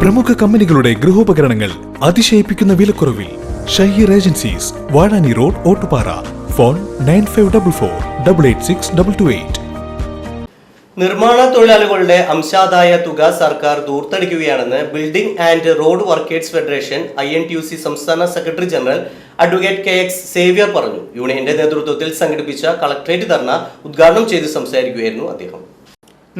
പ്രമുഖ കമ്പനികളുടെ ഗൃഹോപകരണങ്ങൾ അതിശയിപ്പിക്കുന്ന വിലക്കുറവിൽ Shaheer agencies Vazhani road Ottupara. Phone nine five double four double eight six double two eight. നിർമ്മാണ തൊഴിലാളികളുടെ അംശാദായ തുക സർക്കാർ ദൂർത്തടിക്കുകയാണെന്ന് building and road workers federation I N T U C സംസ്ഥാന secretary general advocate K X Xavier പറഞ്ഞു. യൂണിയന്റെ നേതൃത്വത്തിൽ സംഘടിപ്പിച്ച കളക്ട്രേറ്റ് ധർണ ഉദ്ഘാടനം ചെയ്ത് സംസാരിക്കുകയായിരുന്നു അദ്ദേഹം.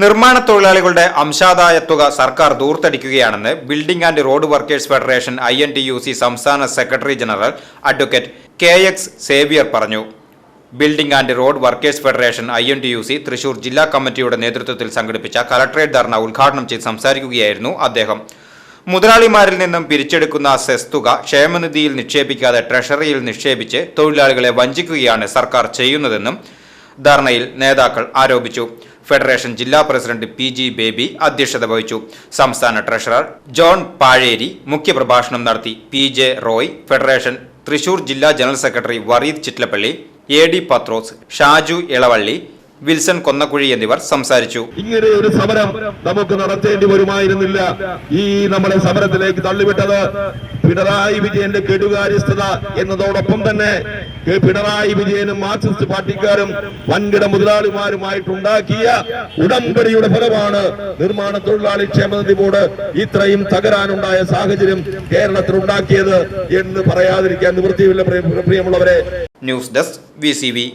നിർമ്മാണ തൊഴിലാളികളുടെ അംശാദായ തുക സർക്കാർ ദൂർത്തടിക്കുകയാണെന്ന് building and road workers federation I N T U C സംസ്ഥാന secretary general advocate K X Xavier പറഞ്ഞു. Building and road workers federation I N T U C Thrissur ജില്ലാ കമ്മിറ്റിയുടെ നേതൃത്വത്തിൽ സംഘടിപ്പിച്ച കലക്ട്രേറ്റ് ധർണ ഉദ്ഘാടനം ചെയ്ത് സംസാരിക്കുകയായിരുന്നു അദ്ദേഹം. മുതലാളിമാരിൽ നിന്നും പിരിച്ചെടുക്കുന്ന സെസ് തുക ക്ഷേമനിധിയിൽ നിക്ഷേപിക്കാതെ ട്രഷറിയിൽ നിക്ഷേപിച്ച് തൊഴിലാളികളെ വഞ്ചിക്കുകയാണ് സർക്കാർ ചെയ്യുന്നതെന്നും ധർണയിൽ നേതാക്കൾ ആരോപിച്ചു. ഫെഡറേഷൻ ജില്ലാ പ്രസിഡന്റ് പി ജി ബേബി അധ്യക്ഷത വഹിച്ചു. സംസ്ഥാന ട്രഷറർ ജോൺ പാഴേരി മുഖ്യപ്രഭാഷണം നടത്തി. P J Roy federation Thrissur ജില്ലാ general secretary Vareed Chittalappally A D Pathrose Shaju Elavally Wilson Konnakuzhi എന്നിവർ സംസാരിച്ചു. ഇങ്ങനെ ഒരു സമരം നമുക്ക് നടത്തേണ്ടി വരുമായിരുന്നില്ല. ഈ നമ്മളെ സമരത്തിലേക്ക് തള്ളിവിട്ടത് പിണറായി വിജയന്റെ കെടുകാര്യസ്ഥത എന്നതോടൊപ്പം തന്നെ പിണറായി വിജയനും മാർക്സിസ്റ്റ് പാർട്ടിക്കാരും വൻകിട മുതലാളിമാരുമായിട്ടുണ്ടാക്കിയ ഉടമ്പടിയുടെ ഫലമാണ് നിർമ്മാണ തൊഴിലാളി ക്ഷേമനിധി ബോർഡ് ഇത്രയും തകരാനുണ്ടായ സാഹചര്യം കേരളത്തിൽ ഉണ്ടാക്കിയത് എന്ന് പറയാതിരിക്കാൻ നിവൃത്തിയില്ല പ്രിയമുള്ളവരെ. News desk V.